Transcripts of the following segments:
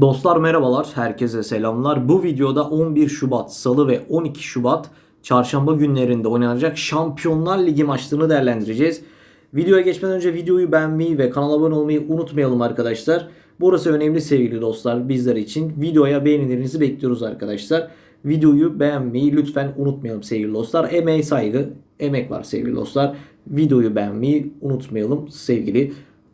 Dostlar merhabalar, herkese selamlar. Bu videoda 11 Şubat Salı ve 12 Şubat Çarşamba günlerinde oynanacak Şampiyonlar Ligi maçlarını değerlendireceğiz. Videoya geçmeden önce videoyu beğenmeyi ve kanala abone olmayı unutmayalım arkadaşlar. Burası önemli sevgili dostlar bizler için. Videoya beğenilerinizi bekliyoruz arkadaşlar. Videoyu beğenmeyi lütfen unutmayalım sevgili dostlar. Emeğe saygı, emek var sevgili dostlar. Videoyu beğenmeyi unutmayalım sevgili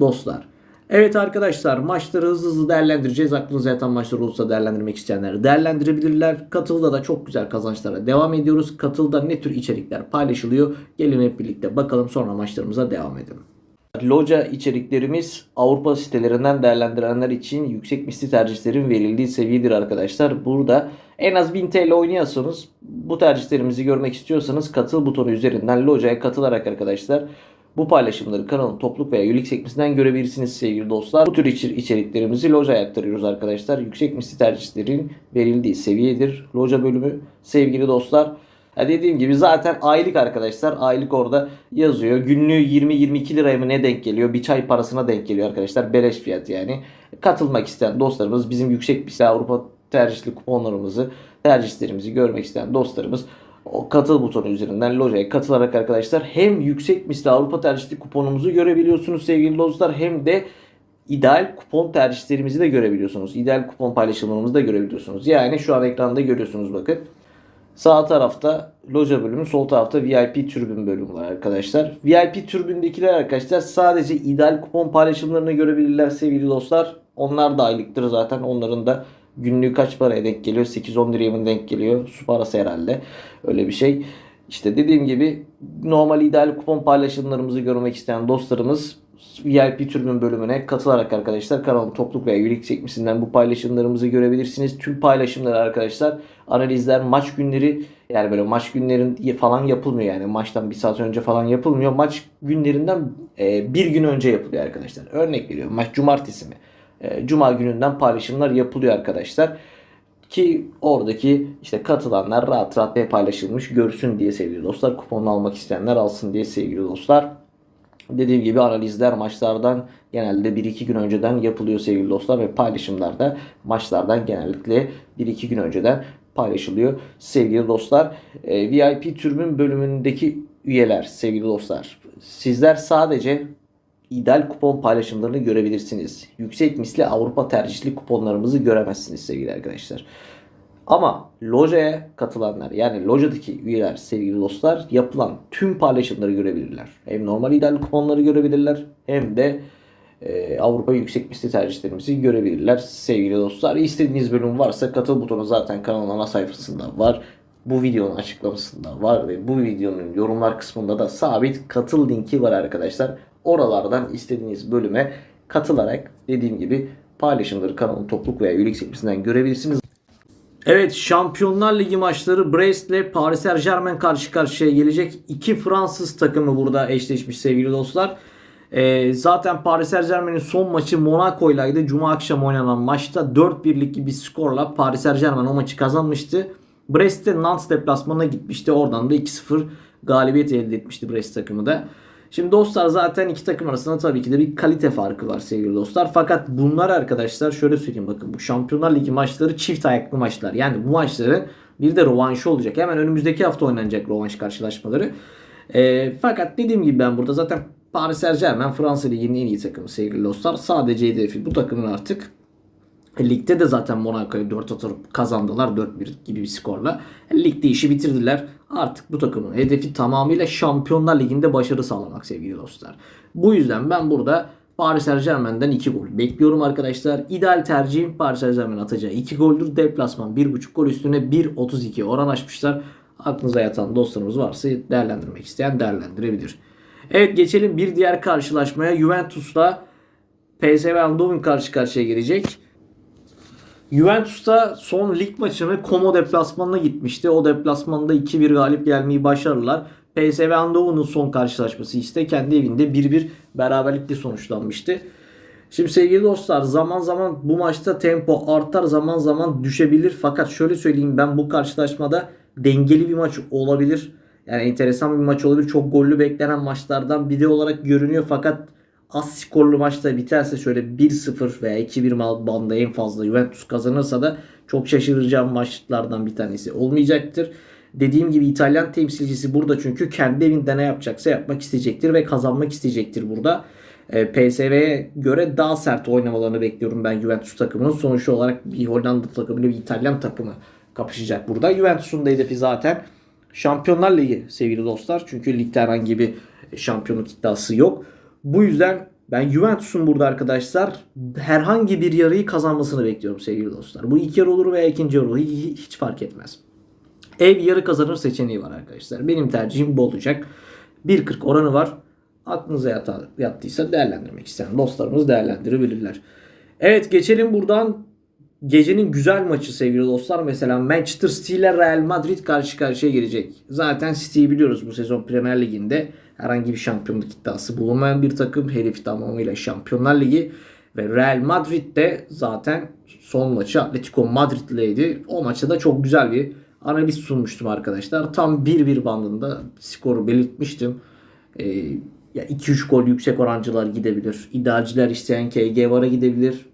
dostlar. Evet arkadaşlar maçları hızlı hızlı değerlendireceğiz. Aklınıza yatan maçlar olursa değerlendirmek isteyenler değerlendirebilirler. Katıl'da da çok güzel kazançlara devam ediyoruz. Katıl'da ne tür içerikler paylaşılıyor? Gelin hep birlikte bakalım sonra maçlarımıza devam edelim. Loca içeriklerimiz Avrupa sitelerinden değerlendirenler için yüksek misli tercihlerin verildiği seviyedir arkadaşlar. Burada en az 1000 TL oynuyorsanız bu tercihlerimizi görmek istiyorsanız katıl butonu üzerinden Loca'ya katılarak arkadaşlar bu paylaşımları kanalın topluluk veya üyelik sekmesinden görebilirsiniz sevgili dostlar. Bu tür içer- içeriklerimizi Loca'ya aktarıyoruz arkadaşlar. Yüksek misli tercihlerin verildiği seviyedir Loca bölümü sevgili dostlar. Ya dediğim gibi zaten aylık arkadaşlar. Aylık orada yazıyor. Günlüğü 20-22 liraya mı ne denk geliyor? Bir çay parasına denk geliyor arkadaşlar. Beleş fiyat yani. Katılmak isteyen dostlarımız bizim yüksek bir Avrupa tercihli kuponlarımızı, tercihlerimizi görmek isteyen dostlarımız o katıl butonu üzerinden lojaya katılarak arkadaşlar hem yüksek misli Avrupa tercihli kuponumuzu görebiliyorsunuz sevgili dostlar hem de ideal kupon tercihlerimizi de görebiliyorsunuz. İdeal kupon paylaşımlarımızı da görebiliyorsunuz. Yani şu an ekranda görüyorsunuz bakın. Sağ tarafta loja bölümü, sol tarafta VIP türbün bölümü var arkadaşlar. VIP türbündekiler arkadaşlar sadece ideal kupon paylaşımlarını görebilirler sevgili dostlar. Onlar da aylıktır zaten. Onların da günlüğü kaç paraya denk geliyor? 8-10 liraya mı denk geliyor? Su parası herhalde. Öyle bir şey. İşte dediğim gibi normal ideal kupon paylaşımlarımızı görmek isteyen dostlarımız VIP türbün bölümüne katılarak arkadaşlar kanalın topluluk veya üyelik sekmesinden bu paylaşımlarımızı görebilirsiniz. Tüm paylaşımları arkadaşlar analizler maç günleri yani böyle maç günlerin falan yapılmıyor yani maçtan bir saat önce falan yapılmıyor. Maç günlerinden e, bir gün önce yapılıyor arkadaşlar. Örnek veriyorum maç cumartesi mi? E, Cuma gününden paylaşımlar yapılıyor arkadaşlar. Ki oradaki işte katılanlar rahat rahat ne paylaşılmış görsün diye sevgili dostlar. Kuponunu almak isteyenler alsın diye sevgili dostlar. Dediğim gibi analizler maçlardan genelde 1-2 gün önceden yapılıyor sevgili dostlar ve paylaşımlar da maçlardan genellikle 1-2 gün önceden paylaşılıyor sevgili dostlar. E, VIP türbün bölümündeki üyeler sevgili dostlar. Sizler sadece ideal kupon paylaşımlarını görebilirsiniz. Yüksek misli Avrupa tercihli kuponlarımızı göremezsiniz sevgili arkadaşlar. Ama lojaya katılanlar yani lojadaki üyeler sevgili dostlar yapılan tüm paylaşımları görebilirler. Hem normal ideal kuponları görebilirler hem de e, Avrupa yüksek misli tercihlerimizi görebilirler sevgili dostlar. İstediğiniz bölüm varsa katıl butonu zaten kanalın ana sayfasında var. Bu videonun açıklamasında var ve bu videonun yorumlar kısmında da sabit katıl linki var arkadaşlar. Oralardan istediğiniz bölüme katılarak dediğim gibi paylaşımları kanalın topluluk veya üyelik sekmesinden görebilirsiniz. Evet Şampiyonlar Ligi maçları Brest ile Paris Saint Germain karşı karşıya gelecek. İki Fransız takımı burada eşleşmiş sevgili dostlar. Ee, zaten Paris Saint Germain'in son maçı Monaco ile'ydi. Cuma akşam oynanan maçta 4-1'lik bir skorla Paris Saint Germain o maçı kazanmıştı. Brest'te Nantes deplasmanına gitmişti. Oradan da 2-0 galibiyet elde etmişti Brest takımı da. Şimdi dostlar zaten iki takım arasında tabii ki de bir kalite farkı var sevgili dostlar. Fakat bunlar arkadaşlar şöyle söyleyeyim bakın bu Şampiyonlar Ligi maçları çift ayaklı maçlar. Yani bu maçları bir de rovanşı olacak. Hemen önümüzdeki hafta oynanacak rovanş karşılaşmaları. E, fakat dediğim gibi ben burada zaten Paris Saint Germain Fransa Ligi'nin en iyi takımı sevgili dostlar. Sadece hedefi bu takımın artık Ligde de zaten Monaco'ya 4 atıp kazandılar 4-1 gibi bir skorla. Ligde işi bitirdiler. Artık bu takımın hedefi tamamıyla Şampiyonlar Ligi'nde başarı sağlamak sevgili dostlar. Bu yüzden ben burada Paris Saint Germain'den 2 gol bekliyorum arkadaşlar. İdeal tercihim Paris Saint Germain atacağı 2 goldür. Deplasman 1.5 gol üstüne 1.32 oran açmışlar. Aklınıza yatan dostlarımız varsa değerlendirmek isteyen değerlendirebilir. Evet geçelim bir diğer karşılaşmaya. Juventus'la PSV Eindhoven karşı karşıya gelecek. Juventus'ta son lig maçını Como deplasmanına gitmişti. O deplasmanda 2-1 galip gelmeyi başardılar. PSV Eindhoven'ın son karşılaşması ise kendi evinde 1-1 beraberlikle sonuçlanmıştı. Şimdi sevgili dostlar zaman zaman bu maçta tempo artar zaman zaman düşebilir. Fakat şöyle söyleyeyim ben bu karşılaşmada dengeli bir maç olabilir. Yani enteresan bir maç olabilir. Çok gollü beklenen maçlardan biri olarak görünüyor fakat az skorlu maçta biterse şöyle 1-0 veya 2-1 bandında en fazla Juventus kazanırsa da çok şaşıracağım maçlardan bir tanesi olmayacaktır. Dediğim gibi İtalyan temsilcisi burada çünkü kendi evinde ne yapacaksa yapmak isteyecektir ve kazanmak isteyecektir burada. E, PSV'ye göre daha sert oynamalarını bekliyorum ben Juventus takımının. Sonuç olarak bir Hollanda takımıyla bir İtalyan takımı kapışacak burada. Juventus'un da hedefi zaten Şampiyonlar Ligi sevgili dostlar. Çünkü ligde herhangi bir şampiyonluk iddiası yok. Bu yüzden ben Juventus'un burada arkadaşlar herhangi bir yarıyı kazanmasını bekliyorum sevgili dostlar. Bu ilk yarı olur veya ikinci yarı olur. Hiç, fark etmez. Ev yarı kazanır seçeneği var arkadaşlar. Benim tercihim bu olacak. 1.40 oranı var. Aklınıza yata, yattıysa değerlendirmek isteyen dostlarımız değerlendirebilirler. Evet geçelim buradan gecenin güzel maçı sevgili dostlar. Mesela Manchester City ile Real Madrid karşı karşıya gelecek. Zaten City'yi biliyoruz bu sezon Premier Lig'inde herhangi bir şampiyonluk iddiası bulunmayan bir takım. Hedefi tamamıyla Şampiyonlar Ligi ve Real Madrid de zaten son maçı Atletico Madrid'leydi. O maçta da çok güzel bir analiz sunmuştum arkadaşlar. Tam 1-1 bandında skoru belirtmiştim. Ee, ya 2-3 gol yüksek orancılar gidebilir. İdealciler isteyen KG vara gidebilir.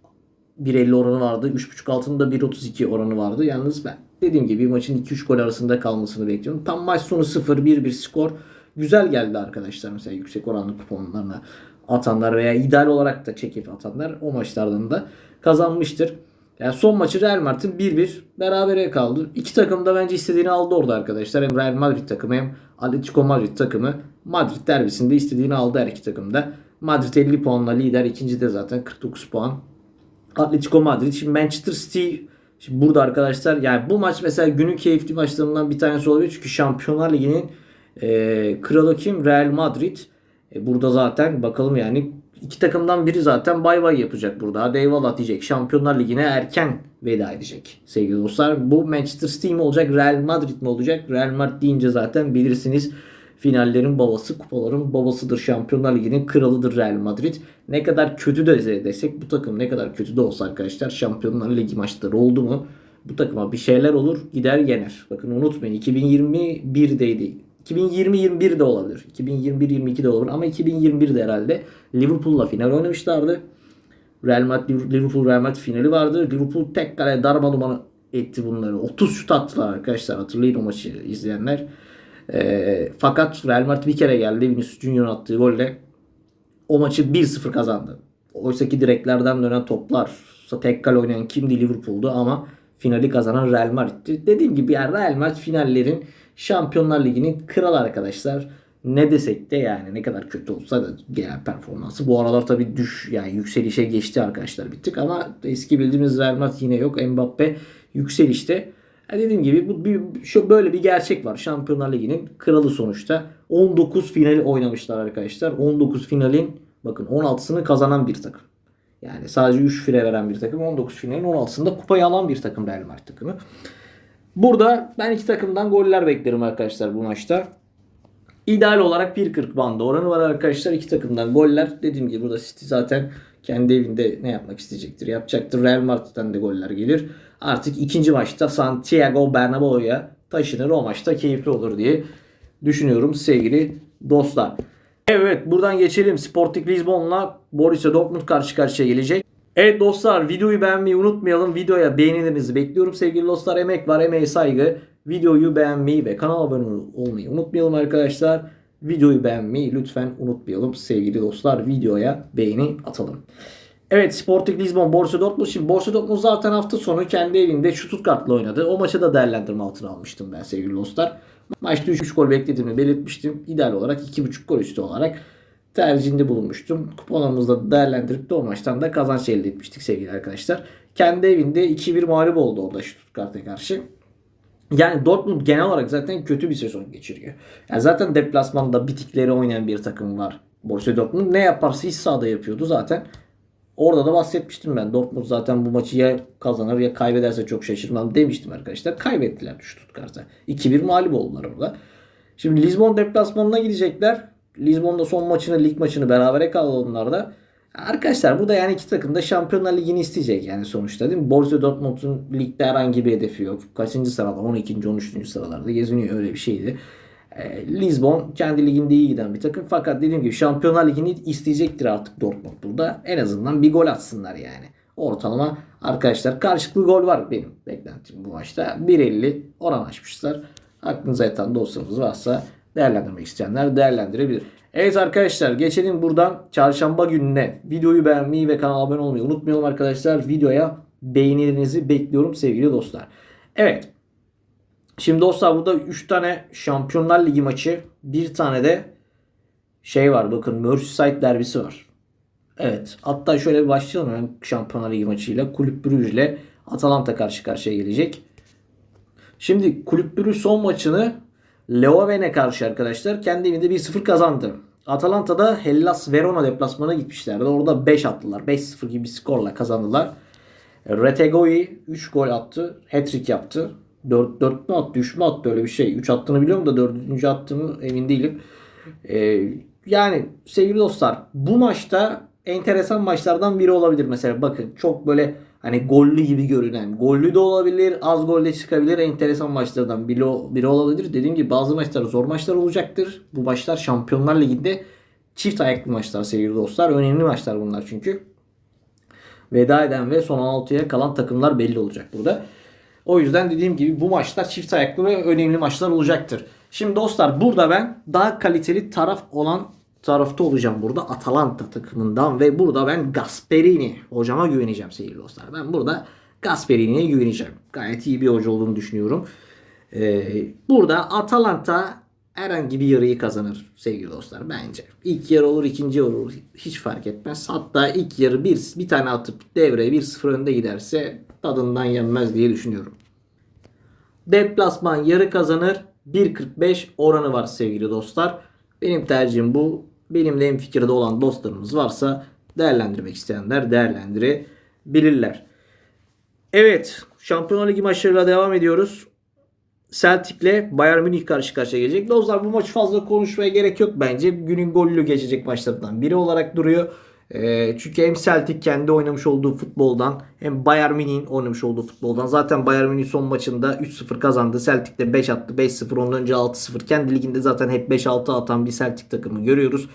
1.50 oranı vardı. 3.5 altında 1.32 oranı vardı. Yalnız ben dediğim gibi maçın 2-3 gol arasında kalmasını bekliyorum. Tam maç sonu 0-1-1 skor güzel geldi arkadaşlar. Mesela yüksek oranlı kuponlarına atanlar veya ideal olarak da çekip atanlar o maçlardan da kazanmıştır. Yani son maçı Real Madrid'in 1-1 berabere kaldı. İki takım da bence istediğini aldı orada arkadaşlar. Hem Real Madrid takımı hem Atletico Madrid takımı. Madrid derbisinde istediğini aldı her iki takım da. Madrid 50 puanla lider. ikinci de zaten 49 puan. Atletico Madrid. Şimdi Manchester City Şimdi burada arkadaşlar yani bu maç mesela günün keyifli maçlarından bir tanesi olabilir. Çünkü Şampiyonlar Ligi'nin e, kralı kim? Real Madrid. E, burada zaten bakalım yani iki takımdan biri zaten bay bay yapacak burada. Hadi eyvallah diyecek. Şampiyonlar Ligi'ne erken veda edecek sevgili dostlar. Bu Manchester City mi olacak? Real Madrid mi olacak? Real Madrid deyince zaten bilirsiniz finallerin babası, kupaların babasıdır. Şampiyonlar Ligi'nin kralıdır Real Madrid. Ne kadar kötü de desek bu takım ne kadar kötü de olsa arkadaşlar Şampiyonlar Ligi maçları oldu mu bu takıma bir şeyler olur gider yener. Bakın unutmayın 2021'deydi. 2020-21 de olabilir. 2021-22 de olabilir ama 2021'de herhalde Liverpool'la final oynamışlardı. Real Madrid Liverpool Real Madrid finali vardı. Liverpool tek kale darma duman etti bunları. 30 şut attılar arkadaşlar. Hatırlayın o maçı izleyenler. E, fakat Real Madrid bir kere geldi. Vinicius Junior attığı golle o maçı 1-0 kazandı. Oysa ki direklerden dönen toplar tek kale oynayan kimdi Liverpool'du ama finali kazanan Real Madrid'ti. Dediğim gibi yani Real Madrid finallerin Şampiyonlar Ligi'nin kralı arkadaşlar. Ne desek de yani ne kadar kötü olsa da genel performansı. Bu aralar tabii düş yani yükselişe geçti arkadaşlar bittik ama eski bildiğimiz Real Madrid yine yok. Mbappe yükselişte. Yani dediğim gibi bu bir, şu böyle bir gerçek var. Şampiyonlar Ligi'nin kralı sonuçta. 19 finali oynamışlar arkadaşlar. 19 finalin bakın 16'sını kazanan bir takım. Yani sadece 3 file veren bir takım. 19 finalin 16'sında kupayı alan bir takım Real Madrid takımı. Burada ben iki takımdan goller beklerim arkadaşlar bu maçta. İdeal olarak 1.40 bandı oranı var arkadaşlar. iki takımdan goller. Dediğim gibi burada City zaten kendi evinde ne yapmak isteyecektir? Yapacaktır. Real Madrid'den de goller gelir. Artık ikinci maçta Santiago Bernabeu'ya taşınır. O maçta keyifli olur diye düşünüyorum sevgili dostlar. Evet buradan geçelim. Sporting Lisbon'la Borussia Dortmund karşı karşıya gelecek. Evet dostlar videoyu beğenmeyi unutmayalım. Videoya beğenilerinizi bekliyorum sevgili dostlar. Emek var, emeğe saygı. Videoyu beğenmeyi ve kanala abone olmayı unutmayalım arkadaşlar. Videoyu beğenmeyi lütfen unutmayalım sevgili dostlar. Videoya beğeni atalım. Evet Sporting Lisbon, Borussia Dortmund. Şimdi Borussia Dortmund zaten hafta sonu kendi evinde Stuttgart'la oynadı. O maçı da değerlendirme altına almıştım ben sevgili dostlar. Maçta 3 gol beklediğimi belirtmiştim. İdeal olarak 2.5 gol üstü olarak tercihinde bulunmuştum. Kuponlarımızda değerlendirip de o maçtan da kazanç elde etmiştik sevgili arkadaşlar. Kendi evinde 2-1 mağlup oldu orada Stuttgart'a karşı. Yani Dortmund genel olarak zaten kötü bir sezon geçiriyor. Yani zaten deplasmanda bitikleri oynayan bir takım var. Borussia Dortmund ne yaparsa iç sahada yapıyordu zaten. Orada da bahsetmiştim ben. Dortmund zaten bu maçı ya kazanır ya kaybederse çok şaşırmam demiştim arkadaşlar. Kaybettiler Stuttgart'a. 2-1 mağlup oldular orada. Şimdi Lisbon deplasmanına gidecekler. Lisbon'da son maçını, lig maçını berabere kaldı onlar da. Arkadaşlar burada yani iki takım da Şampiyonlar Ligi'ni isteyecek yani sonuçta değil mi? Borussia Dortmund'un ligde herhangi bir hedefi yok. Kaçıncı sırada? 12. 13. sıralarda geziniyor öyle bir şeydi. E, Lisbon kendi liginde iyi giden bir takım. Fakat dediğim gibi Şampiyonlar Ligi'ni isteyecektir artık Dortmund burada. En azından bir gol atsınlar yani. Ortalama arkadaşlar karşılıklı gol var benim beklentim bu maçta. 1.50 oran açmışlar. Aklınıza yatan dostlarımız varsa değerlendirmek isteyenler değerlendirebilir. Evet arkadaşlar geçelim buradan çarşamba gününe. Videoyu beğenmeyi ve kanala abone olmayı unutmayalım arkadaşlar. Videoya beğenilerinizi bekliyorum sevgili dostlar. Evet. Şimdi dostlar burada 3 tane Şampiyonlar Ligi maçı, bir tane de şey var bakın Merseyside derbisi var. Evet. Hatta şöyle başlayalım hemen Şampiyonlar Ligi maçıyla. Kulüp Brugge ile Atalanta karşı karşıya gelecek. Şimdi Kulüp Brugge son maçını Leeuwen'e karşı arkadaşlar kendi evinde 1-0 kazandı. Atalanta'da Hellas Verona deplasmana gitmişlerdi. Orada 5 attılar. 5-0 gibi bir skorla kazandılar. Retegoi 3 gol attı. Hat-trick yaptı. 4, 4 mü attı? 3 mü attı? Öyle bir şey. 3 attığını biliyorum da 4. attığını emin değilim. Ee, yani sevgili dostlar bu maçta enteresan maçlardan biri olabilir mesela. Bakın çok böyle hani gollü gibi görünen. Gollü de olabilir. Az golde çıkabilir. Enteresan maçlardan biri, biri olabilir. Dediğim gibi bazı maçlar zor maçlar olacaktır. Bu maçlar Şampiyonlar Ligi'nde çift ayaklı maçlar sevgili dostlar. Önemli maçlar bunlar çünkü. Veda eden ve son 16'ya kalan takımlar belli olacak burada. O yüzden dediğim gibi bu maçlar çift ayaklı ve önemli maçlar olacaktır. Şimdi dostlar burada ben daha kaliteli taraf olan tarafta olacağım burada Atalanta takımından ve burada ben Gasperini hocama güveneceğim sevgili dostlar. Ben burada Gasperini'ye güveneceğim. Gayet iyi bir hoca olduğunu düşünüyorum. Ee, burada Atalanta herhangi bir yarıyı kazanır sevgili dostlar bence. İlk yarı olur ikinci yarı olur hiç fark etmez. Hatta ilk yarı bir, bir tane atıp devreye 1-0 önde giderse tadından yenmez diye düşünüyorum. Deplasman yarı kazanır 1.45 oranı var sevgili dostlar. Benim tercihim bu. Benimle en fikirde olan dostlarımız varsa değerlendirmek isteyenler değerlendirebilirler. Evet, Şampiyonlar Ligi maçlarıyla devam ediyoruz. Celtic'le Bayern Münih karşı karşıya gelecek. Dostlar bu maçı fazla konuşmaya gerek yok bence. Günün gollü geçecek maçlardan biri olarak duruyor. E, çünkü hem Celtic kendi oynamış olduğu futboldan hem Bayern Münih'in oynamış olduğu futboldan. Zaten Bayern Münih son maçında 3-0 kazandı. Celtic de 5 attı. 5-0 ondan önce 6-0. Kendi liginde zaten hep 5-6 atan bir Celtic takımı görüyoruz.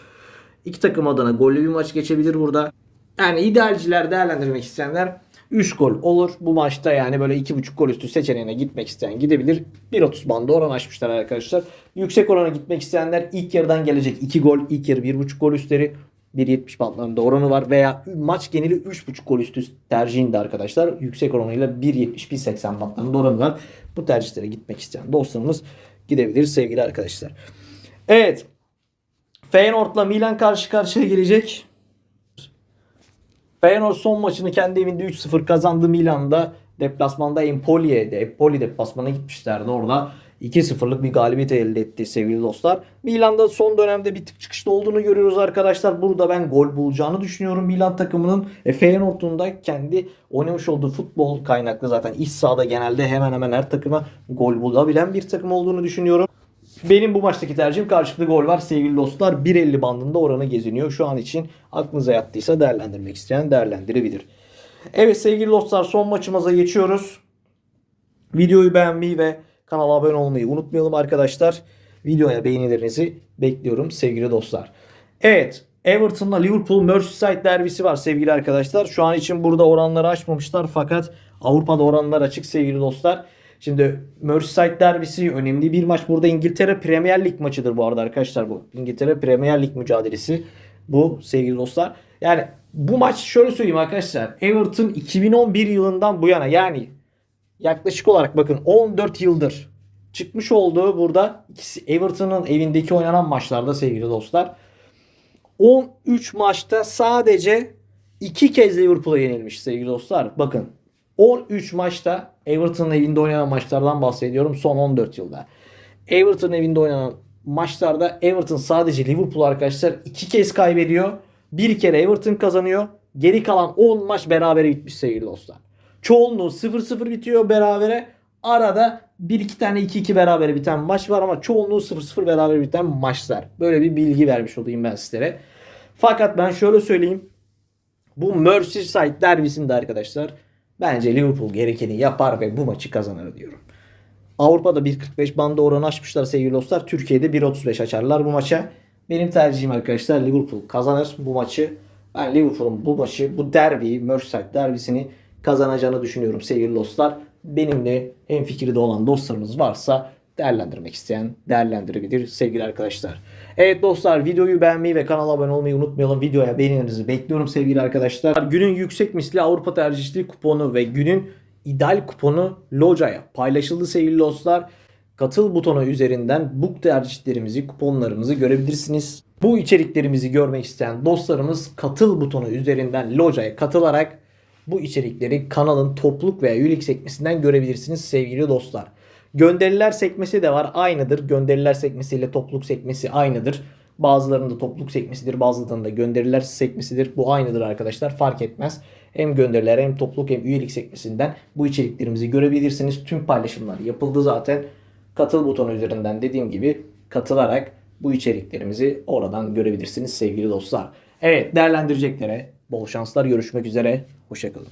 İki takım adına gollü bir maç geçebilir burada. Yani idealciler değerlendirmek isteyenler 3 gol olur. Bu maçta yani böyle 2.5 gol üstü seçeneğine gitmek isteyen gidebilir. 1.30 bandı oran açmışlar arkadaşlar. Yüksek orana gitmek isteyenler ilk yarıdan gelecek 2 gol, ilk yarı 1.5 gol üstleri 1.70 bandlarında oranı var veya maç geneli 3.5 gol üstü tercihinde arkadaşlar. Yüksek oranıyla 1.70-1.80 bandlarında oranı var. Bu tercihlere gitmek isteyen dostlarımız gidebilir sevgili arkadaşlar. Evet. Feyenoord'la Milan karşı karşıya gelecek. Feyenoord son maçını kendi evinde 3-0 kazandı Milan'da. Deplasmanda Empoli'ye, Empoli deplasmana gitmişlerdi. Orada 2-0'lık bir galibiyet elde etti sevgili dostlar. Milan'da son dönemde bir tık çıkışta olduğunu görüyoruz arkadaşlar. Burada ben gol bulacağını düşünüyorum Milan takımının. E, Feyenoord'un da kendi oynamış olduğu futbol kaynaklı zaten iç sahada genelde hemen hemen her takıma gol bulabilen bir takım olduğunu düşünüyorum. Benim bu maçtaki tercihim karşılıklı gol var sevgili dostlar. 1.50 bandında oranı geziniyor. Şu an için aklınıza yattıysa değerlendirmek isteyen değerlendirebilir. Evet sevgili dostlar son maçımıza geçiyoruz. Videoyu beğenmeyi ve kanala abone olmayı unutmayalım arkadaşlar. Videoya beğenilerinizi bekliyorum sevgili dostlar. Evet Everton'la Liverpool Merseyside derbisi var sevgili arkadaşlar. Şu an için burada oranları açmamışlar fakat Avrupa'da oranlar açık sevgili dostlar. Şimdi Merseyside derbisi önemli bir maç. Burada İngiltere Premier Lig maçıdır bu arada arkadaşlar bu. İngiltere Premier Lig mücadelesi bu sevgili dostlar. Yani bu maç şöyle söyleyeyim arkadaşlar. Everton 2011 yılından bu yana yani yaklaşık olarak bakın 14 yıldır çıkmış olduğu burada ikisi Everton'ın evindeki oynanan maçlarda sevgili dostlar. 13 maçta sadece 2 kez Liverpool'a yenilmiş sevgili dostlar. Bakın 13 maçta Everton'ın evinde oynanan maçlardan bahsediyorum son 14 yılda. Everton evinde oynanan maçlarda Everton sadece Liverpool arkadaşlar 2 kez kaybediyor. Bir kere Everton kazanıyor. Geri kalan 10 maç berabere bitmiş sevgili dostlar. Çoğunluğu 0-0 bitiyor berabere. Arada 1-2 tane 2-2 berabere biten maç var ama çoğunluğu 0-0 berabere biten maçlar. Böyle bir bilgi vermiş olayım ben sizlere. Fakat ben şöyle söyleyeyim. Bu Merseyside derbisinde arkadaşlar bence Liverpool gerekeni yapar ve bu maçı kazanır diyorum. Avrupa'da 1.45 bandı oranı açmışlar sevgili dostlar. Türkiye'de 1.35 açarlar bu maça. Benim tercihim arkadaşlar Liverpool kazanır bu maçı. Ben Liverpool'un bu maçı, bu derbi, Merseyside derbisini kazanacağını düşünüyorum sevgili dostlar. Benimle en fikirde olan dostlarımız varsa değerlendirmek isteyen değerlendirebilir sevgili arkadaşlar. Evet dostlar videoyu beğenmeyi ve kanala abone olmayı unutmayalım. Videoya beğenilerinizi bekliyorum sevgili arkadaşlar. Günün yüksek misli Avrupa tercihli kuponu ve günün ideal kuponu Loca'ya paylaşıldı sevgili dostlar. Katıl butonu üzerinden bu tercihlerimizi, kuponlarımızı görebilirsiniz. Bu içeriklerimizi görmek isteyen dostlarımız katıl butonu üzerinden Loca'ya katılarak bu içerikleri kanalın topluluk veya üyelik sekmesinden görebilirsiniz sevgili dostlar. Gönderiler sekmesi de var. Aynıdır. Gönderiler sekmesiyle topluluk sekmesi aynıdır. Bazılarında topluluk sekmesidir, bazılarında gönderiler sekmesidir. Bu aynıdır arkadaşlar. Fark etmez. Hem gönderiler hem topluluk hem üyelik sekmesinden bu içeriklerimizi görebilirsiniz. Tüm paylaşımlar yapıldı zaten. Katıl butonu üzerinden dediğim gibi katılarak bu içeriklerimizi oradan görebilirsiniz sevgili dostlar. Evet değerlendireceklere bol şanslar. Görüşmek üzere. Hoşçakalın.